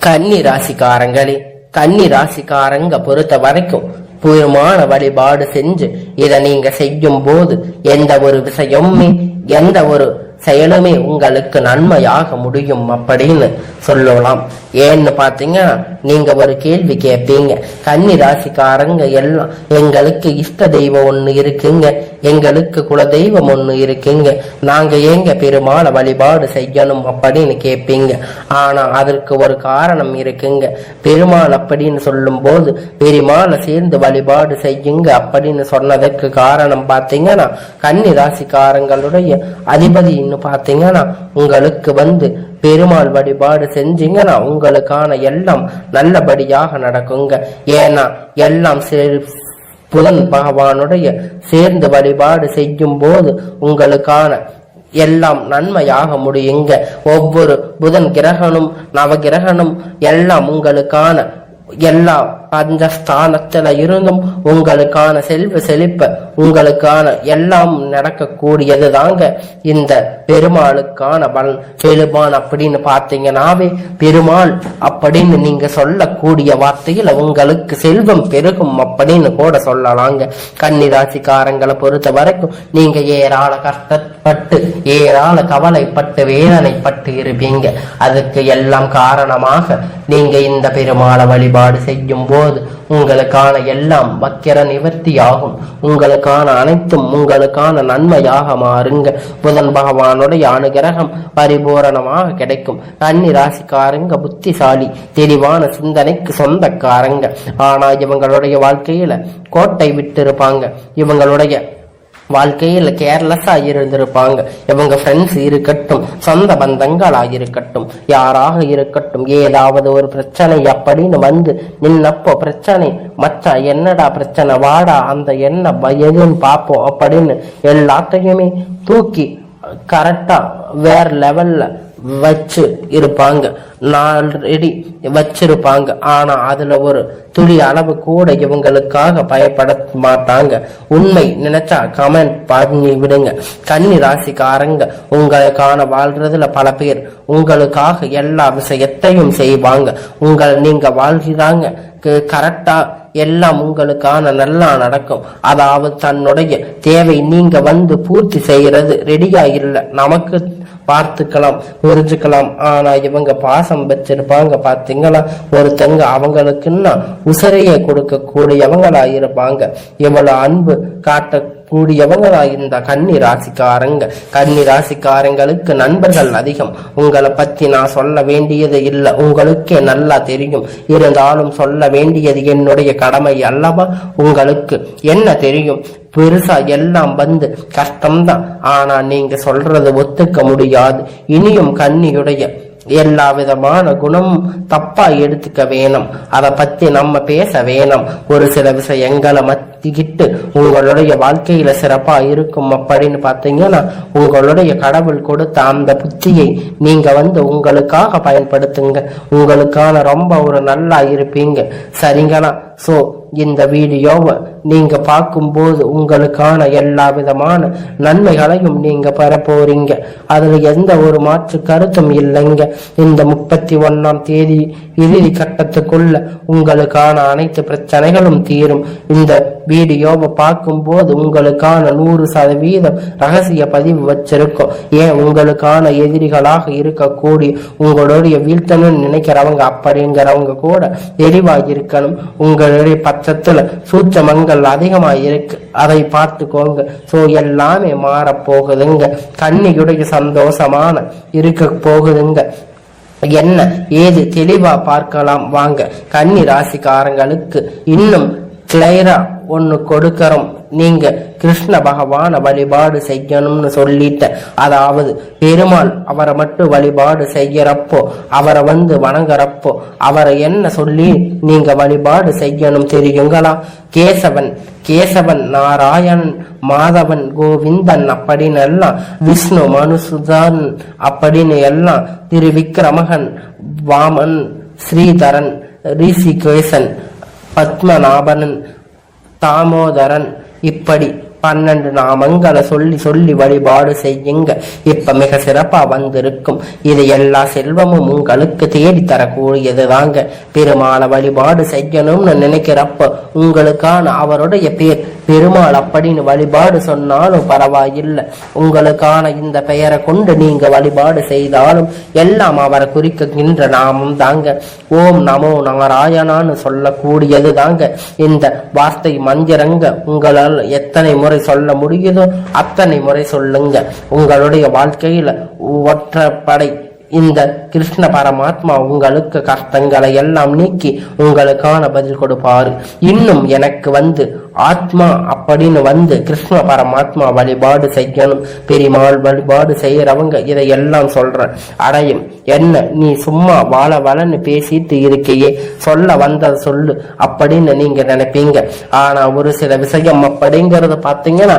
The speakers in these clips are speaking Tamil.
கன்னி ராசிக்காரங்களே கன்னி ராசிக்காரங்க பொறுத்த வரைக்கும் பூர்வமான வழிபாடு செஞ்சு இதை நீங்க செய்யும் போது எந்த ஒரு விஷயமுமே எந்த ஒரு செயலுமே உங்களுக்கு நன்மையாக முடியும் அப்படின்னு சொல்லலாம். ஏன்னு பார்த்தீங்கன்னா நீங்க ஒரு கேள்வி கேட்பீங்க கன்னி ராசிக்காரங்க எல்லாம் எங்களுக்கு இஷ்ட தெய்வம் ஒன்று இருக்குங்க. எங்களுக்கு குல தெய்வம் ஒன்று இருக்குங்க. நாங்க ஏங்க பெருமாளை வழிபாடு செய்யணும் அப்படின்னு கேட்பீங்க ஆனா அதற்கு ஒரு காரணம் இருக்குங்க. பெருமாள் அப்படின்னு சொல்லும் போது பெருமாளை சேர்ந்து வழிபாடு செய்யுங்க அப்படின்னு சொன்னதற்கு காரணம் பார்த்தீங்கன்னா கன்னி ராசிக்காரங்களுடைய அப்படின்னு பாத்தீங்கன்னா உங்களுக்கு வந்து பெருமாள் வழிபாடு செஞ்சீங்கன்னா உங்களுக்கான எல்லாம் நல்லபடியாக நடக்குங்க. ஏன்னா எல்லாம் புதன் பகவானுடைய சேர்ந்து வழிபாடு செய்யும் போது உங்களுக்கான எல்லாம் நன்மையாக முடியுங்க. ஒவ்வொரு புதன் கிரகனும் நவகிரகனும் எல்லாம் உங்களுக்கான எல்லாம் அந்த ஸ்தானத்துல இருந்தும் உங்களுக்கான செல்வ செழிப்ப உங்களுக்கான எல்லாம் நடக்கக்கூடியது தாங்க இந்த பெருமாளுக்கான பலன். பெருமான் அப்படின்னு பார்த்தீங்கன்னாவே பெருமாள் அப்படின்னு நீங்க சொல்லக்கூடிய வார்த்தையில உங்களுக்கு செல்வம் பெருகும் அப்படின்னு கூட சொல்லலாங்க. கன்னிராசிக்காரங்களை பொறுத்த வரைக்கும் நீங்க ஏராள கஷ்டப்பட்டு ஏராள கவலைப்பட்டு வேதனைப்பட்டு இருப்பீங்க. அதுக்கு எல்லாம் காரணமாக நீங்க இந்த பெருமாளை வழிபாடு செய்யும் போது போது உங்களுக்கான எல்லாம் வக்கிர நிவர்த்தியாகும். உங்களுக்கான அனைத்தும் உங்களுக்கான நன்மையாக மாறுங்க. புதன் பகவானுடைய அனுகிரகம் பரிபூரணமாக கிடைக்கும். கன்னி ராசிக்காரங்க புத்திசாலி தெளிவான சிந்தனைக்கு சொந்தக்காரங்க. ஆனா இவங்களுடைய வாழ்க்கையில கோட்டை விட்டு இருப்பாங்க இவங்களுடைய வாழ்க்கையில் கேர்லெஸ்ஸா இருந்திருப்பாங்க இவங்க ஃப்ரெண்ட்ஸ் இருக்கட்டும் சொந்த பந்தங்களா இருக்கட்டும் யாராக இருக்கட்டும் ஏதாவது ஒரு பிரச்சனை அப்படின்னு வந்து நின்னப்போ பிரச்சனை மச்சா என்னடா பிரச்சனை? வாடா அந்த என்ன எதுன்னு பார்ப்போம் அப்படின்னு எல்லாத்தையுமே தூக்கி கரெக்டா வேற லெவல்ல வச்சு இருப்பாங்க. நாலடி வச்சிருப்பாங்க. ஆனா அதுல ஒரு துளி அளவு கூட இவங்களுக்காக பயப்பட மாட்டாங்க. உண்மை நினைச்சா கமெண்ட் பண்ணி விடுங்க. கன்னி ராசிக்காரங்க உங்களுக்கான வாழ்றதுல பல பேர் உங்களுக்காக எல்லா விஷயத்தையும் செய்வாங்க. உங்கள் நீங்க வாழ்கிறாங்க. கரெக்டா எல்லாம் உங்களுக்கான நல்லா நடக்கும். அதாவது தன்னுடைய தேவை நீங்க வந்து பூர்த்தி செய்யறது ரெடியா இல்லை. நமக்கு பார்த்துக்கலாம் புரிஞ்சுக்கலாம். ஆனா இவங்க பாசம் வச்சிருப்பாங்க. பாத்தீங்களா? ஒருத்தங்க அவங்களுக்குன்னா உசரையை கொடுக்க கூடியவங்களா இருப்பாங்க. இவ்வளவு அன்பு காட்ட கூடியவங்களா இந்த கன்னி ராசிக்காரங்க கன்னி ராசிக்காரங்களுக்கு நண்பர்கள் அதிகம். உங்களை பத்தி நான் சொல்ல வேண்டியது இல்லை. உங்களுக்கே நல்லா தெரியும். இருந்தாலும் சொல்ல வேண்டியது என்னுடைய கடமை அல்லவா? உங்களுக்கு என்ன தெரியும்? பெருசா எல்லாம் வந்து கஷ்டம்தான். ஆனா நீங்க சொல்றது ஒத்துக்க முடியாது. இனியும் கன்னியுடைய எல்லா விதமான குணம் தப்பா எடுத்துக்க வேணும். அதை பத்தி நம்ம பேச வேணும். ஒரு சில விஷயங்களை மத்திக்கிட்டு உங்களுடைய வாழ்க்கையில சிறப்பா இருக்கும் அப்படின்னு பாத்தீங்கன்னா உங்களுடைய கடவுள் கொடுத்த அந்த புத்தியை நீங்க வந்து உங்களுக்காக பயன்படுத்துங்க. உங்களுக்கான ரொம்ப ஒரு நல்லா இருப்பீங்க. சரிங்களா? சோ இந்த வீடியோவை நீங்க பார்க்கும்போது உங்களுக்கான எல்லா விதமான நன்மைகளையும் நீங்க பெற போறீங்க அதுல எந்த ஒரு மாற்று கருத்தும் இல்லைங்க. இந்த முப்பத்தி ஒன்னாம் தேதி இறுதி கட்டத்துக்குள்ள உங்களுக்கான அனைத்து பிரச்சனைகளும் தீரும். இந்த வீடியோவை பார்க்கும்போது உங்களுக்கான நூறு சதவீதம் ரகசிய பதிவு வச்சிருக்கோம். ஏன் உங்களுக்கான எதிரிகளாக இருக்கக்கூடிய உங்களுடைய வீழ்த்தணும்னு நினைக்கிறவங்க அப்படிங்கிறவங்க கூட தெளிவாக இருக்கணும் உங்களுடைய பட்சத்துல சூட்சமங்கள் அதிகமா இருக்கு அதை பார்த்துக்கோங்க. சோ எல்லாமே மாறப் போகுதுங்க கண்ணியுடைய சந்தோஷமான இருக்க போகுதுங்க. என்ன? ஏது? தெளிவா பார்க்கலாம். வாங்க. கன்னி ராசிக்காரங்களுக்கு இன்னும் கிளைரா ஒன்னு கொடுக்கறோம். நீங்க கிருஷ்ண பகவான வழிபாடு செய்யணும்னு சொல்லிட்ட. அதாவது பெருமாள் அவரை மட்டும் வழிபாடு செய்யறப்போ அவரை வந்து வணங்குறப்போ அவரை என்ன சொல்லி நீங்க வழிபாடு செய்யணும் தெரியுங்களா? கேசவன் கேசவன் நாராயணன் மாதவன் கோவிந்தன் அப்படின்னு எல்லாம் விஷ்ணு மனுசுதான் அப்படின்னு எல்லாம் திரு விக்ரமகன் வாமன் ஸ்ரீதரன் ரிஷிகேசன் பத்மநாபனன் தாமோதரன் இப்படி பன்னெண்டு நாமங்களை சொல்லி சொல்லி வழிபாடு செய்யுங்க. இப்ப மிக சிறப்பா வந்திருக்கும். இது எல்லா செல்வமும் உங்களுக்கு தேடி தரக்கூடியது தாங்க பெருமாளை வழிபாடு செய்யணும்னு நினைக்கிறப்ப உங்களுக்கான அவருடைய பேர் பெருமாள் அப்படின்னு வழிபாடு சொன்னாலும் பரவாயில்லை. உங்களுக்கான இந்த பெயரை கொண்டு நீங்க வழிபாடு செய்தாலும் எல்லாம் அவரை குறிக்கின்ற நாமும் தாங்க. ஓம் நமோ நாராயணான்னு சொல்லக்கூடியது தாங்க. இந்த வார்த்தை மந்திரங்க உங்களால் எத்தனை முறை சொல்ல முடியுதோ அத்தனை முறை சொல்லுங்க. உங்களுடைய வாழ்க்கையில ஒற்றப்படை இந்த கிருஷ்ண பரமாத்மா உங்களுக்கு கஷ்டங்களை எல்லாம் நீக்கி உங்களுக்கான பதில் கொடுப்பாரு. இன்னும் எனக்கு வந்து ஆத்மா அப்படின்னு வந்து கிருஷ்ண பரமாத்மா வழிபாடு செய்யணும். பெருமாள் வழிபாடு செய்யறவங்க இதையெல்லாம் சொல்ற அடையும் என்ன நீ சும்மா வாழ வளன்னு பேசிட்டு இருக்கையே சொல்ல வந்ததை சொல்லு அப்படின்னு நீங்க நினைப்பீங்க. ஆனா ஒரு சில விஷயம் அப்படிங்கறத பாத்தீங்கன்னா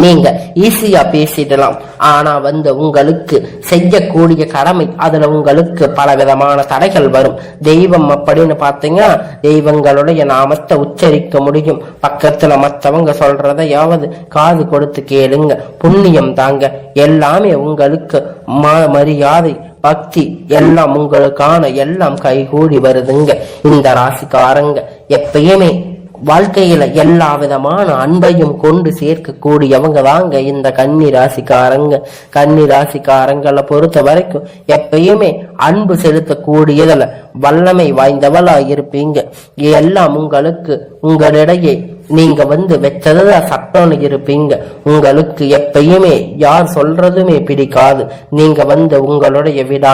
நீங்க ஈஸியா பேசிடலாம். ஆனா வந்து உங்களுக்கு செய்யக்கூடிய கடமை அதுல உங்களுக்கு பல விதமான தடைகள் வரும். தெய்வம் அப்படின்னு பாத்தீங்கன்னா தெய்வங்களுடைய நாமத்தை உச்சரிக்க முடியும். பக்கத்துல மத்தவங்க சொல்றதையாவது காது கொடுத்து கேளுங்க. புண்ணியம் தாங்க. எல்லாமே உங்களுக்கு ம- மரியாதை பக்தி எல்லாம் உங்களுக்கான எல்லாம் கைகூடி வருதுங்க. இந்த ராசிக்காரங்க எப்பயுமே வாழ்க்கையில எல்லா விதமான அன்பையும் கொண்டு சேர்க்கக்கூடியவங்க தாங்க இந்த கன்னி ராசிக்காரங்க. கன்னி ராசிக்காரங்களை பொறுத்த வரைக்கும் எப்பயுமே அன்பு செலுத்தக்கூடியதுல வல்லமை வாய்ந்தவளா இருப்பீங்க எல்லாம் உங்களுக்கு உங்களிடையே நீங்க வந்து வச்சதுதான் சட்டம்னு இருப்பீங்க. உங்களுக்கு எப்பயுமே யார் சொல்றதுமே பிடிக்காது. நீங்க வந்து உங்களுடைய விடா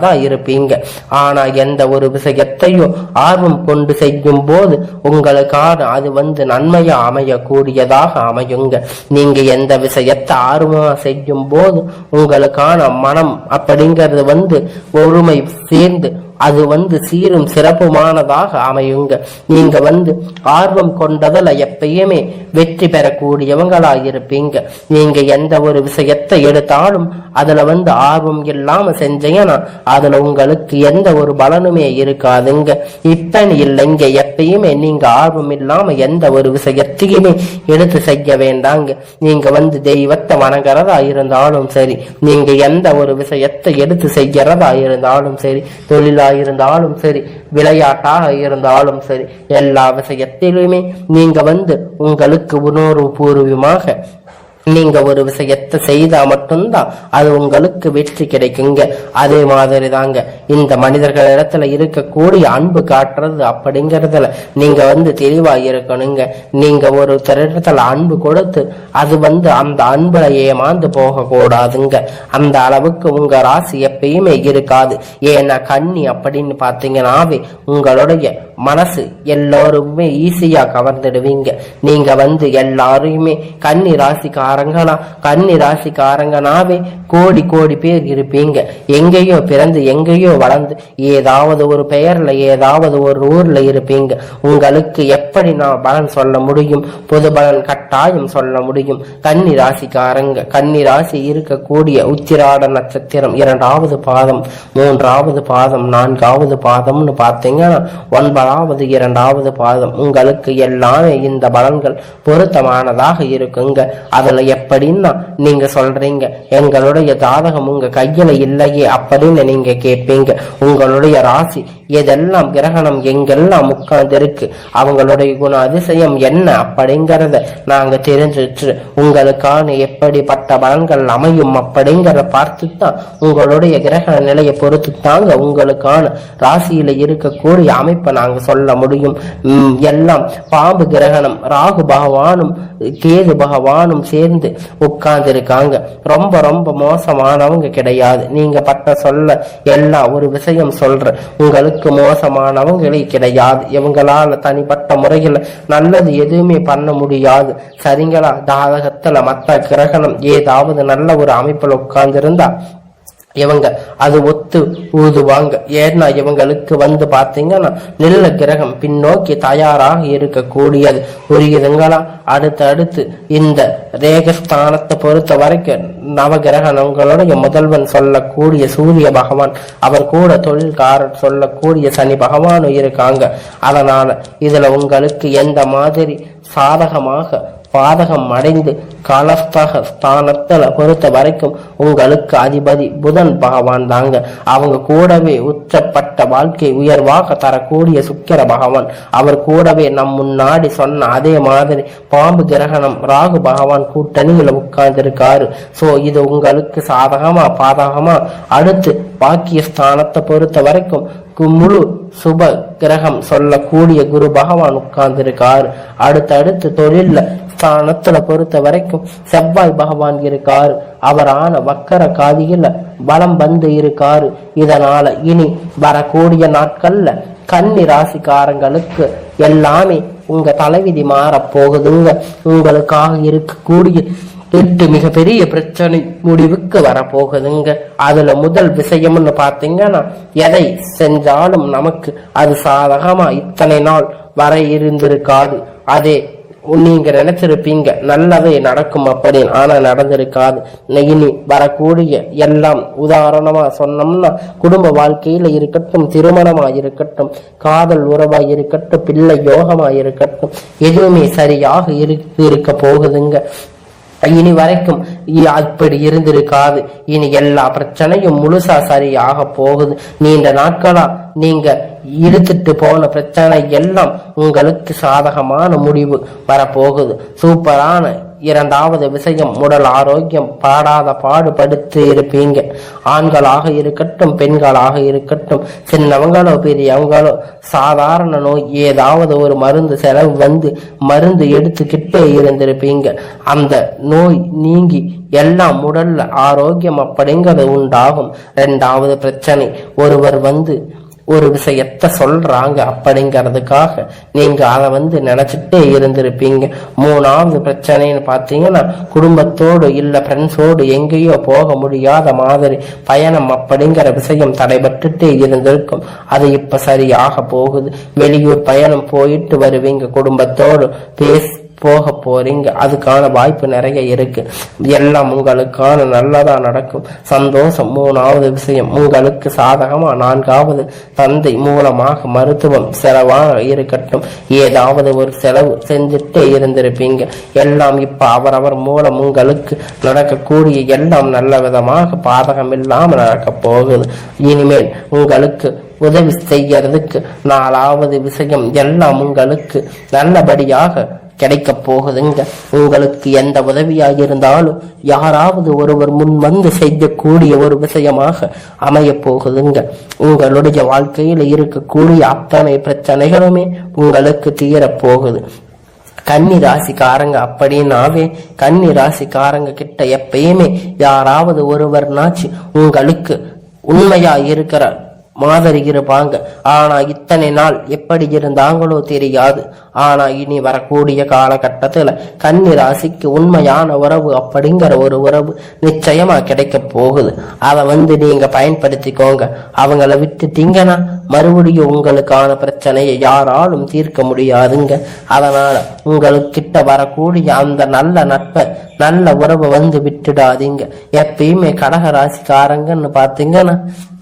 தான் இருப்பீங்க. ஆனா எந்த ஒரு விஷயத்தையும் ஆர்வம் கொண்டு செய்யும் போது உங்களுக்கான அது வந்து நன்மையா அமையக்கூடியதாக அமையுங்க. நீங்க எந்த விஷயத்தை ஆர்வமா செய்யும் போது உங்களுக்கான மனம் அப்படிங்கிறது வந்து ஒருமை சேர்ந்து அது வந்து சீரும் சிறப்புமானதாக அமையுங்க. நீங்க வந்து ஆர்வம் கொண்டதில் எப்பயுமே வெற்றி பெறக்கூடியவங்களாக இருப்பீங்க நீங்க எந்த ஒரு விஷயத்தை எடுத்தாலும் அதுல வந்து ஆர்வம் இல்லாம செஞ்சீங்கன்னா அதுல உங்களுக்கு எந்த ஒரு பலனுமே இருக்காதுங்க. இப்ப இல்லைங்க. எப்பயுமே நீங்க ஆர்வம் இல்லாம எந்த ஒரு விஷயத்தையுமே எடுத்து செய்ய வேண்டாங்க. நீங்க வந்து தெய்வத்தை வணங்குறதா இருந்தாலும் சரி நீங்க எந்த ஒரு விஷயத்தை எடுத்து செய்யறதா இருந்தாலும் சரி தொழிலா இருந்தாலும் சரி விளையாட்டாக இருந்தாலும் சரி எல்லா விஷயத்திலுமே நீங்க வந்து உங்களுக்கு உணர்வு பூர்வமாக நீங்க ஒரு விஷயத்தை செய்தா மட்டும்தான் அது உங்களுக்கு வெற்றி கிடைக்குங்க. அதே மாதிரி தாங்க இந்த மனிதர்கள் இடத்துல இருக்கக்கூடிய அன்பு காட்டுறது அப்படிங்கறதுல நீங்க வந்து தெளிவா இருக்கணுங்க. நீங்க ஒரு இடத்துல அன்பு கொடுத்து அது வந்து அந்த அன்புல ஏமாந்து போக கூடாதுங்க அந்த அளவுக்கு உங்க ராசிய எப்பயுமே இருக்காது. ஏன்னா கண்ணி அப்படின்னு பார்த்தீங்கன்னாவே உங்களுடைய மனசு எல்லோருமே ஈஸியா கவர்ந்துடுவீங்க. நீங்க வந்து எல்லாரையுமே கன்னி ராசிக்காரங்களா கன்னி ராசிக்காரங்கனாவே கோடி கோடி பேர் இருப்பீங்க. எங்கேயோ பிறந்து எங்கேயோ வளர்ந்து ஏதாவது ஒரு பெயர்ல ஏதாவது ஒரு ஊர்ல இருப்பீங்க. உங்களுக்கு எப்படி நான் பலன் சொல்ல முடியும்? பொது பலன் கட்டாயம் சொல்ல முடியும். கன்னி ராசிக்காரங்க கன்னி ராசி இருக்கக்கூடிய உத்திராட நட்சத்திரம் இரண்டாவது பாதம் மூன்றாவது பாதம் நான்காவது பாதம்னு பார்த்தீங்கன்னா ஒன்பதாவது இரண்டாவது பாதம். உங்களுக்கு எல்லாமே இந்த பலன்கள் பொருத்தமானதாக இருக்குங்க. அதுல எப்படின்னா நீங்க சொல்றீங்க எங்களுடைய ஜாதகம் உங்க கையில இல்லையே அப்படின்னு நீங்க கேட்பீங்க. உங்களுடைய ராசி எதெல்லாம் கிரகணம் எங்கெல்லாம் உட்கார்ந்துருக்கு அவங்களுடைய குண அதிசயம் என்ன அப்படிங்கறத நாங்க தெரிஞ்சுட்டு உங்களுக்கான எப்படிப்பட்ட பலன்கள் அமையும் அப்படிங்கறத பார்த்து தான் உங்களுடைய கிரகண நிலையை பொறுத்து தாங்க உங்களுக்கான ராசியில இருக்கக்கூடிய அமைப்பை நாங்க சொல்ல முடியும். எல்லாம் பாம்பு கிரகணம் ராகு பகவானும் கேது பகவானும் சேர்ந்து உட்கார்ந்து இருக்காங்க ரொம்ப ரொம்ப மோசமானவங்க கிடையாது. நீங்க பட்ட சொல்ல எல்லா ஒரு விஷயம் சொல்ற உங்களுக்கு மோசமானவங்களே கிடையாது. இவங்களால தனிப்பட்ட முறையில் நல்லது எதுவுமே பண்ண முடியாது. சரிங்களா? தாதகத்துல மத்த கிரகணம் ஏதாவது நல்ல ஒரு அமைப்புல உட்கார்ந்திருந்தா இவங்க அது ஒத்து ஊதுவாங்க. ஏன்னா இவங்களுக்கு வந்து பாத்தீங்கன்னா நல்ல கிரகம் பின்னோக்கி தயாராக இருக்கக்கூடியது. புரியுதுங்களா? அடுத்து அடுத்து இந்த ரேகஸ்தானத்தை பொறுத்த வரைக்கும் நவகிரகணங்களுடைய முதல்வன் சொல்லக்கூடிய சூரிய பகவான். அவர் கூட தொழில்காரர் சொல்லக்கூடிய சனி பகவானும் இருக்காங்க. அதனால இதுல உங்களுக்கு எந்த மாதிரி சாதகமாக பாதகம் அடைந்து காலஸ்தக ஸ்தானத்தில் பொறுத்த வரைக்கும் உங்களுக்கு அதிபதி புதன் பகவான் தாங்க. அவங்க கூடவே உச்சப்பட்ட வாழ்க்கை உயர்வாக தரக்கூடிய சுக்கிர பகவான். அவர் கூடவே நம் முன்னாடி சொன்ன அதே மாதிரி பாம்பு கிரகணம் ராகு பகவான் கூட்டணியில உட்கார்ந்திருக்காரு. சோ இது உங்களுக்கு சாதகமா பாதகமா? அடுத்து பாக்கிய ஸ்தானத்தை பொறுத்த வரைக்கும் முழு சுப கிரகம் சொல்லக்கூடிய குரு பகவான் உட்கார்ந்திருக்காரு. அடுத்தடுத்து தொழில்ல ஸ்தானத்துல பொறுத்த வரைக்கும் செவ்வாய் பகவான் இருக்காரு. அவரான வக்கர காதியில பலம் வந்து இருக்காரு. இதனால இனி வரக்கூடிய நாட்கள்ல கன்னி ராசிக்காரங்களுக்கு எல்லாமே உங்க தலைவிதி மாறப் போகுதுங்க உங்களுக்காக இருக்கக்கூடிய எட்டு மிகப்பெரிய பிரச்சனை முடிவுக்கு வரப்போகுதுங்க. அதுல முதல் விஷயம்னு பாத்தீங்கன்னா எதை செஞ்சாலும் நமக்கு அது சாதகமா இத்தனை நாள் வர இருந்திருக்காது. அதே நீங்க நினைச்சிருப்பீங்க நல்லதே நடக்கும் அப்படின்னு ஆனா நடந்திருக்காது. இனி வரக்கூடிய எல்லாம் உதாரணமா சொன்னோம்னா குடும்ப வாழ்க்கையில இருக்கட்டும் திருமணமா இருக்கட்டும் காதல் உறவா இருக்கட்டும் பிள்ளை யோகமா இருக்கட்டும் எதுவுமே சரியாக இருக்கு இருக்க போகுதுங்க. இனி வரைக்கும் அப்படி இருந்திருக்காது. இனி எல்லா பிரச்சனையும் முழுசா சரியாக போகுது. நீண்ட நாட்களா நீங்க இழுத்துட்டு போன பிரச்சனை எல்லாம் உங்களுக்கு சாதகமான முடிவு வரப்போகுது. சூப்பரான இரண்டாவது விஷயம் உடல் ஆரோக்கியம் பாடாத பாடுபடுத்து இருப்பீங்க. ஆண்களாக இருக்கட்டும் பெண்களாக இருக்கட்டும் சின்னவங்களோ பெரியவங்களோ சாதாரண நோய் ஏதாவது ஒரு மருந்து செலவு வந்து மருந்து எடுத்துக்கிட்டே இருந்திருப்பீங்க. அந்த நோய் நீங்கி எல்லாம் உடல்ல ஆரோக்கியம் அப்படிங்கிறது உண்டாகும். ரெண்டாவது பிரச்சனை ஒருவர் வந்து ஒரு விஷயத்த சொல்றாங்க அப்படிங்கிறதுக்காக நீங்க அதை வந்து நினைச்சிட்டே இருந்திருப்பீங்க. மூணாவது பிரச்சனைன்னு பார்த்தீங்கன்னா குடும்பத்தோடு இல்ல ஃப்ரெண்ட்ஸோடு எங்கேயோ போக முடியாத மாதிரி பயணம் அப்படிங்கிற விஷயம் தடைபட்டுட்டே இருந்திருக்கும். அது இப்ப சரியாக போகுது. வெளியூர் பயணம் போயிட்டு வருவீங்க குடும்பத்தோடு. பேசி போக போறீங்க. அதுக்கான வாய்ப்பு நிறைய இருக்கு. எல்லாம் உங்களுக்கான நல்லதா நடக்கும். சந்தோஷம் மூணாவது விஷயம். உங்களுக்கு சாதகமா நான்காவது தந்தை மூலமாக மருத்துவம் செலவாக இருக்கட்டும். ஏதாவது ஒரு செலவு செஞ்சுட்டே இருந்திருப்பீங்க. எல்லாம் இப்ப அவரவர் மூலம் உங்களுக்கு நடக்கக்கூடிய எல்லாம் நல்ல விதமாக பாதகம் இல்லாமல் நடக்க போகுது. இனிமேல் உங்களுக்கு உதவி செய்யறதுக்கு நாலாவது விஷயம். எல்லாம் உங்களுக்கு நல்லபடியாக கிடைக்க போகுதுங்க. உங்களுக்கு எந்த உதவியாக இருந்தாலும் யாராவது ஒருவர் முன் வந்து செய்யக்கூடிய ஒரு விஷயமாக அமைய போகுதுங்க. உங்களுடைய வாழ்க்கையில இருக்கக்கூடிய அத்தனை பிரச்சனைகளுமே உங்களுக்கு தீரப்போகுது கன்னி ராசிக்காரங்க அப்படின்னாவே கன்னி ராசிக்காரங்க கிட்ட எப்பயுமே யாராவது ஒருவர்னாச்சு உங்களுக்கு உண்மையா இருக்கிற மாதிரி இருப்பாங்க ஆனா இத்தனை நாள் எப்படி இருந்தாங்களோ தெரியாது. ஆனா இனி வரக்கூடிய காலகட்டத்துல கன்னி ராசிக்கு உண்மையான உறவு அப்படிங்கிற ஒரு உறவு நிச்சயமா கிடைக்க போகுது. அதை வந்து நீங்க பயன்படுத்திக்கோங்க. அவங்கள விட்டுட்டீங்கன்னா மறுபடியும் உங்களுக்கான பிரச்சனையை யாராலும் தீர்க்க முடியாதுங்க. அதனால உங்களுக்கிட்ட வரக்கூடிய அந்த நல்ல நட்பை நல்ல உறவை வந்து விட்டுடாதீங்க. எப்பயுமே கடக ராசிக்காரங்கன்னு பார்த்தீங்கன்னா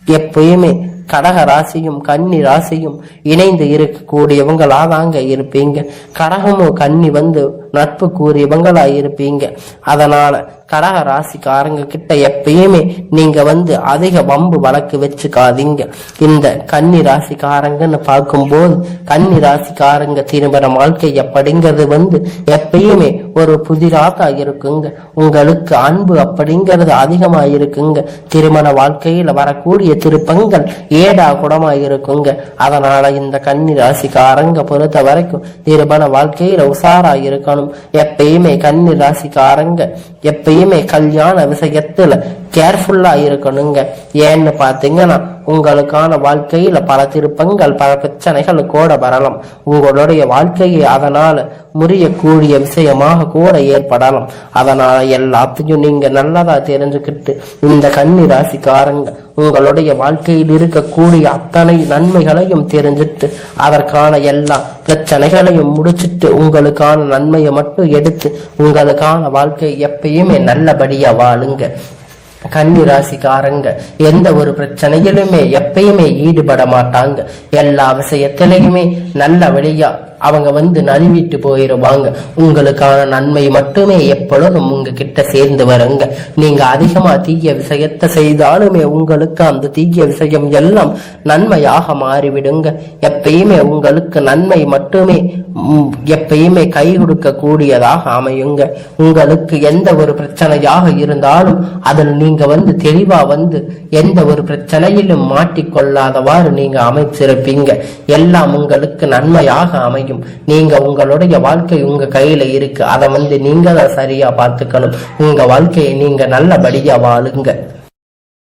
எப்பயுமே கடக ராசியும் கன்னி ராசியும் இணைந்து இருக்கக்கூடியவங்களா தாங்க இருப்பீங்க. கடகமும் கன்னி வந்து நட்பு கூறியவங்களா இருப்பீங்க அதனால கடக ராசிக்காரங்க கிட்ட எப்பயுமே நீங்க வந்து அதிக வம்பு வழக்கு வச்சுக்காதீங்க. இந்த கன்னி ராசிக்காரங்கன்னு பார்க்கும்போது கன்னி ராசிக்காரங்க திருமண வாழ்க்கை எப்படிங்கிறது வந்து எப்பயுமே ஒரு புதிராக இருக்குங்க. உங்களுக்கு அன்பு அப்படிங்கிறது அதிகமா இருக்குங்க. திருமண வாழ்க்கையில வரக்கூடிய திருப்பங்கள் ஏடா குடமா இருக்குங்க. அதனால இந்த கன்னி ராசிக்காரங்க பொறுத்த வரைக்கும் திருமண வாழ்க்கையில உஷாரா இருக்கணும். எப்பயுமே கன்னி ராசிக்காரங்க எப்பயுமே கல்யாண விஷயத்துல கேர்ஃபுல்லா இருக்கணுங்க. ஏன்னு பாத்தீங்கன்னா உங்களுக்கான வாழ்க்கையில பல திருப்பங்கள் பல பிரச்சனைகள் கூட வரலாம். உங்களுடைய வாழ்க்கையை அதனால முறியக்கூடிய விஷயமாக கூட ஏற்படலாம். அதனால எல்லாத்தையும் நீங்க நல்லதா தெரிஞ்சுக்கிட்டு இந்த கன்னி ராசிக்காரங்க உங்களுடைய வாழ்க்கையில் இருக்கக்கூடிய அத்தனை நன்மைகளையும் தெரிஞ்சுட்டு அதற்கான எல்லா பிரச்சனைகளையும் முடிச்சிட்டு உங்களுக்கான நன்மையை மட்டும் எடுத்து உங்களுக்கான வாழ்க்கை எப்பயுமே நல்லபடியா வாழுங்க. கன்னி ராசிக்காரங்க எந்த ஒரு பிரச்சனையிலுமே எப்பயுமே ஈடுபட மாட்டாங்க. எல்லா விஷயத்திலையுமே நல்ல வழியா அவங்க வந்து நழுவிட்டு போயிருவாங்க. உங்களுக்கான நன்மை மட்டுமே எப்பொழுதும் உங்க கிட்ட சேர்ந்து வருங்க. நீங்க அதிகமா தீய விஷயத்தை செய்தாலுமே உங்களுக்கு அந்த தீய விஷயம் எல்லாம் நன்மையாக மாறிவிடுங்க. எப்பயுமே உங்களுக்கு நன்மை மட்டுமே எப்பயுமே கை கொடுக்க கூடியதாக அமையுங்க. உங்களுக்கு எந்த ஒரு பிரச்சனையாக இருந்தாலும் அதில் நீங்க வந்து தெளிவா வந்து எந்த ஒரு பிரச்சனையிலும் மாட்டிக்கொள்ளாதவாறு நீங்க அமைச்சிருப்பீங்க எல்லாம் உங்களுக்கு நன்மையாக அமையும். நீங்க உங்களுடைய வாழ்க்கை உங்க கையில இருக்கு. அதை வந்து நீங்க தான் சரியா பார்த்துக்கணும். உங்க வாழ்க்கையை நீங்க நல்லபடியா வாழுங்க.